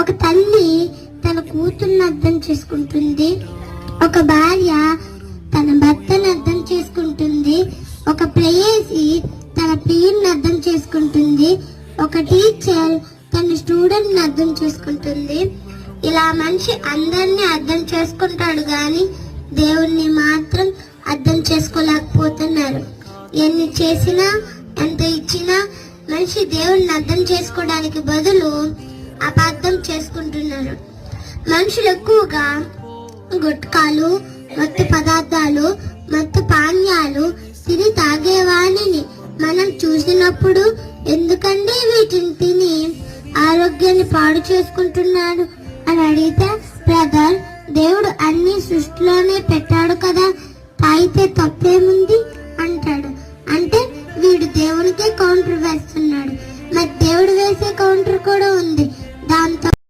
ఒక తల్లి తన కూతుర్ని అర్థం చేసుకుంటుంది. ఒక భార్య తన భర్తను అర్థం చేసుకుంటుంది. ఒక ప్రేయసి తన ప్రియుని అర్థం చేసుకుంటుంది. ఒక టీచర్ తన స్టూడెంట్ అర్థం చేసుకుంటుంది. ఇలా మనిషి అందరినీ అర్థం చేసుకుంటాడు కానీ దేవుణ్ణి మాత్రం అర్థం చేసుకోలేకపోతున్నారు. ఎన్ని చేసినా ఎంత ఇచ్చినా మనిషి దేవుణ్ణి అర్థం చేసుకోవడానికి బదులు అపార్థం చేసుకుంటున్నారు. మనుషులు ఎక్కువగా గుట్కాలు మత్తు పదార్థాలు మత్తు పానీయాలు తిని తాగేవాణిని. మనం చూసినప్పుడు ఎందుకండి వీటిని తిని ఆరోగ్యాన్ని పాడు చేసుకుంటున్నాడు అని అడిగితే బ్రదర్ దేవుడు అన్ని సృష్టిలోనే పెట్టాడు కదా. తాగితే తప్పేమి